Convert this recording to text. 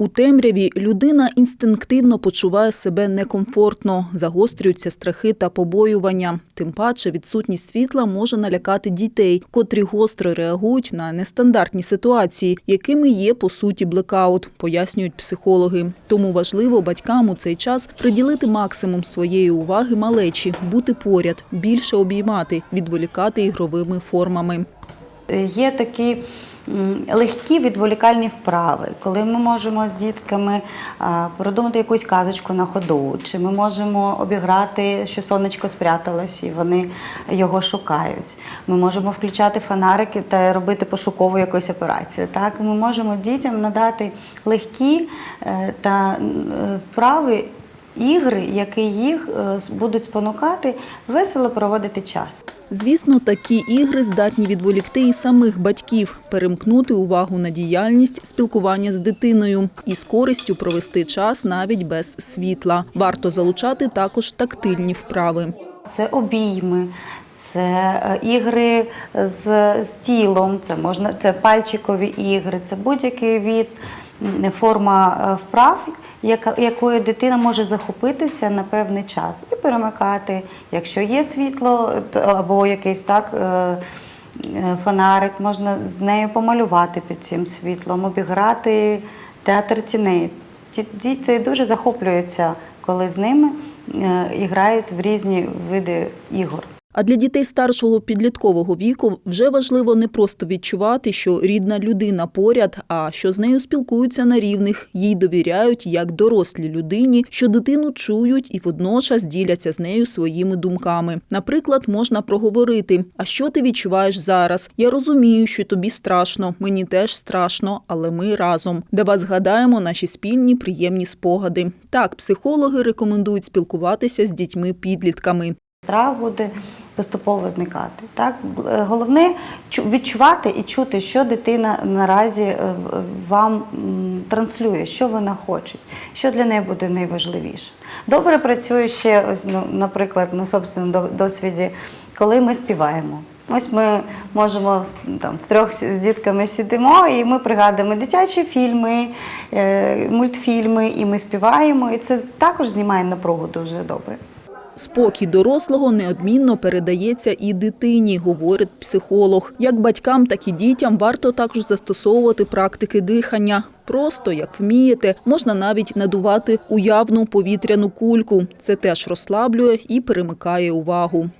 У темряві людина інстинктивно почуває себе некомфортно, загострюються страхи та побоювання. Тим паче відсутність світла може налякати дітей, котрі гостро реагують на нестандартні ситуації, якими є по суті блекаут, пояснюють психологи. Тому важливо батькам у цей час приділити максимум своєї уваги малечі, бути поряд, більше обіймати, відволікати ігровими формами. Є такі легкі відволікальні вправи, коли ми можемо з дітками а, придумати якусь казочку на ходу, чи ми можемо обіграти, що сонечко спряталось, і вони його шукають. Ми можемо включати фонарики та робити пошукову якусь операцію. Так, ми можемо дітям надати легкі е, та е, вправи. Ігри, які їх е, будуть спонукати весело проводити час. Звісно, такі ігри здатні відволікти і самих батьків, перемкнути увагу на діяльність, спілкування з дитиною і з користю провести час навіть без світла. Варто залучати також тактильні вправи. Це обійми, це е, ігри з, з тілом, це можна це пальчикові ігри, це будь-який від форма е, вправ, якою дитина може захопитися на певний час і перемикати, якщо є світло або якийсь так. е, е, Фонарик можна з нею помалювати під цим світлом, обіграти театр тіней. Ді- Діти дуже захоплюються, коли з ними і грають в різні види ігор. А для дітей старшого підліткового віку вже важливо не просто відчувати, що рідна людина поряд, а що з нею спілкуються на рівних, їй довіряють як дорослій людині, що дитину чують і водночас діляться з нею своїми думками. Наприклад, можна проговорити: а що ти відчуваєш зараз? Я розумію, що тобі страшно, мені теж страшно, але ми разом. Давай згадаємо наші спільні приємні спогади. Так, психологи рекомендують спілкуватися з дітьми-підлітками. Страх буде поступово зникати. Так? Е, Головне відчувати і чути, що дитина наразі е, вам транслює, що вона хоче, що для неї буде найважливіше. Добре працює ще, ось, ну, наприклад, на собственному досвіді, коли ми співаємо. Ось ми можемо там втрьох з дітками сидимо, і ми пригадуємо дитячі фільми, е, мультфільми, і ми співаємо. І це також знімає напругу дуже добре. Спокій дорослого неодмінно передається і дитині, говорить психолог. Як батькам, так і дітям варто також застосовувати практики дихання. Просто як вмієте, можна навіть надувати уявну повітряну кульку. Це теж розслаблює і перемикає увагу.